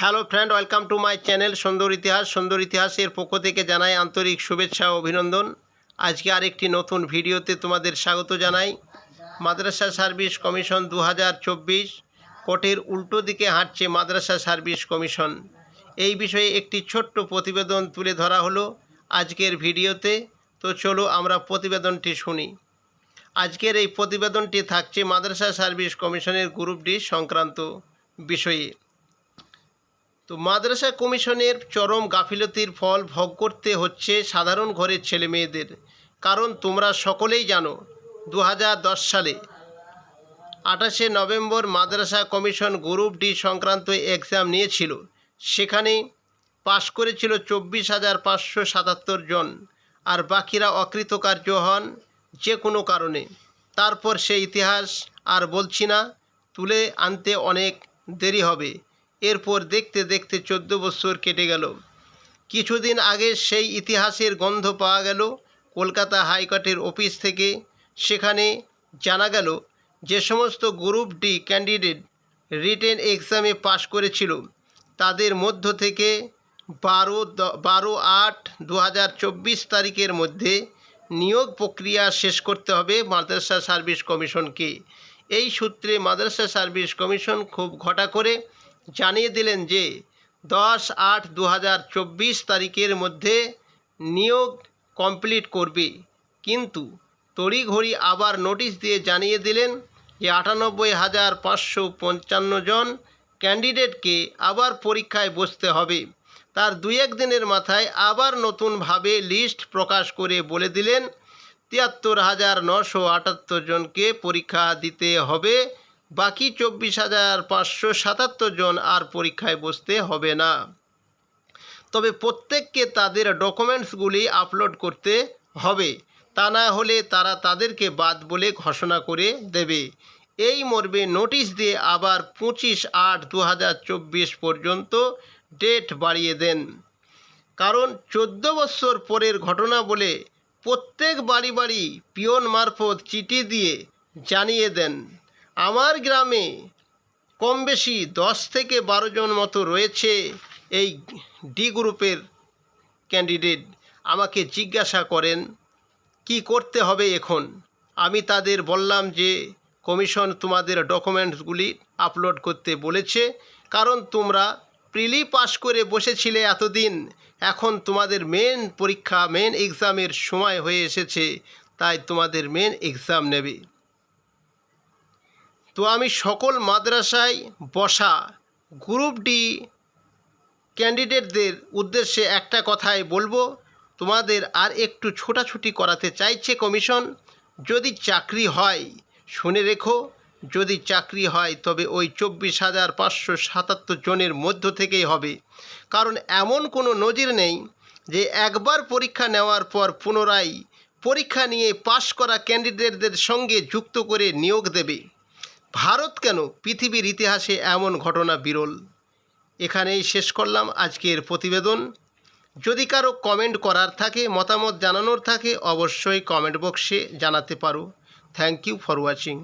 Hello friend, welcome to my channel সুন্দর ইতিহাস। সুন্দর ইতিহাসের পক্ষ থেকে জানাই আন্তরিক শুভেচ্ছা ও অভিনন্দন। আজকে আরেকটি নতুন ভিডিওতে তোমাদের স্বাগত জানাই। মাদ্রাসা সার্ভিস কমিশন দু কোর্টের উল্টো দিকে হাঁটছে মাদ্রাসা সার্ভিস কমিশন। এই বিষয়ে একটি ছোট্ট প্রতিবেদন তুলে ধরা হলো আজকের ভিডিওতে। তো চলো আমরা প্রতিবেদনটি শুনি। আজকের এই প্রতিবেদনটি থাকছে মাদ্রাসা সার্ভিস কমিশনের গ্রুপ ডি সংক্রান্ত বিষয়ে। তো মাদ্রাসা কমিশনের চরম গাফিলতির ফল ভোগ করতে হচ্ছে সাধারণ ঘরের ছেলে মেয়েদের। কারণ তোমরা সকলেই জানো দু হাজার দশ সালে আঠাশে November Madrasah commission group D সংক্রান্ত এক্সাম নিয়েছিল। সেখানে পাশ করেছিল চব্বিশ হাজার পাঁচশো সাতাত্তর জন আর বাকিরা অকৃতকার্য হন যে কোনো কারণে। তারপর সে ইতিহাস আর বলছি না, তুলে আনতে অনেক দেরি হবে। এরপর দেখতে দেখতে চোদ্দ বছর কেটে গেল। কিছুদিন আগে সেই ইতিহাসের গন্ধ পাওয়া গেল কলকাতা হাইকোর্টের অফিস থেকে। সেখানে জানা গেল যে সমস্ত গ্রুপ ডি ক্যান্ডিডেট রিটেন এক্সামে পাশ করেছিল। তাদের মধ্য থেকে বারো বারো আট দু তারিখের মধ্যে নিয়োগ প্রক্রিয়া শেষ করতে হবে মাদ্রাসা সার্ভিস কমিশনকে। এই সূত্রে মাদ্রাসা সার্ভিস কমিশন খুব ঘটা করে জানিয়ে দিলেন যে দশ আট দু তারিখের মধ্যে নিয়োগ কমপ্লিট করবে। কিন্তু তড়িঘড়ি আবার নোটিশ দিয়ে জানিয়ে দিলেন যে আটানব্বই হাজার পাঁচশো পঞ্চান্ন জন ক্যান্ডিডেটকে আবার পরীক্ষায় বসতে হবে। তার এক দিনের মাথায় আবার নতুনভাবে লিস্ট প্রকাশ করে বলে দিলেন, তিয়াত্তর হাজার নশো আটাত্তর জনকে পরীক্ষা দিতে হবে বাকি চব্বিশ হাজার পাঁচশো সাতাত্তর জন আর পরীক্ষায় বসতে হবে না। তবে প্রত্যেককে তাদের ডকুমেন্টসগুলি আপলোড করতে হবে। তা না হলে তারা তাদেরকে বাদ বলে ঘোষণা করে দেবে। এই মর্মে নোটিশ দিয়ে আবার পঁচিশ আট দু পর্যন্ত ডেট বাড়িয়ে দেন। কারণ চোদ্দ বছর পরের ঘটনা বলে প্রত্যেক বাড়ি বাড়ি পিয়ন মারফত চিঠি দিয়ে জানিয়ে দেন। আমার গ্রামে কম বেশি দশ থেকে বারো জন মতো রয়েছে এই ডি গ্রুপের ক্যান্ডিডেট। আমাকে জিজ্ঞাসা করেন, কি করতে হবে এখন? আমি তাদের বললাম যে, কমিশন তোমাদের ডকুমেন্টসগুলি আপলোড করতে বলেছে, কারণ তোমরা প্রিলি পাস করে বসেছিলে এতদিন। এখন তোমাদের মেন পরীক্ষা, মেন এক্সামের সময় হয়ে এসেছে, তাই তোমাদের মেন এক্সাম নেবে। তো আমি সকল মাদ্রাসায় বসা গ্রুপ ডি ক্যান্ডিডেটদের উদ্দেশ্যে একটা কথাই বলব। তোমাদের আর একটু ছোটাছুটি করাতে চাইছে কমিশন যদি চাকরি হয়, শুনে রেখো। যদি চাকরি হয়, তবে ওই চব্বিশ হাজার পাঁচশো সাতাত্তর জনের মধ্য থেকেই হবে। কারণ এমন কোনো নজির নেই যে একবার পরীক্ষা নেওয়ার পর পুনরায় পরীক্ষা নিয়ে পাশ করা ক্যান্ডিডেটদের সঙ্গে যুক্ত করে নিয়োগ দেবে। ভারত কেন পৃথিবীর ইতিহাসে এমন ঘটনা বিরল? এখানেই শেষ করলাম আজকের প্রতিবেদন। যদি কারও কমেন্ট করার থাকে, মতামত জানানোর থাকে, অবশ্যই কমেন্ট বক্সে জানাতে পারো। Thank you for watching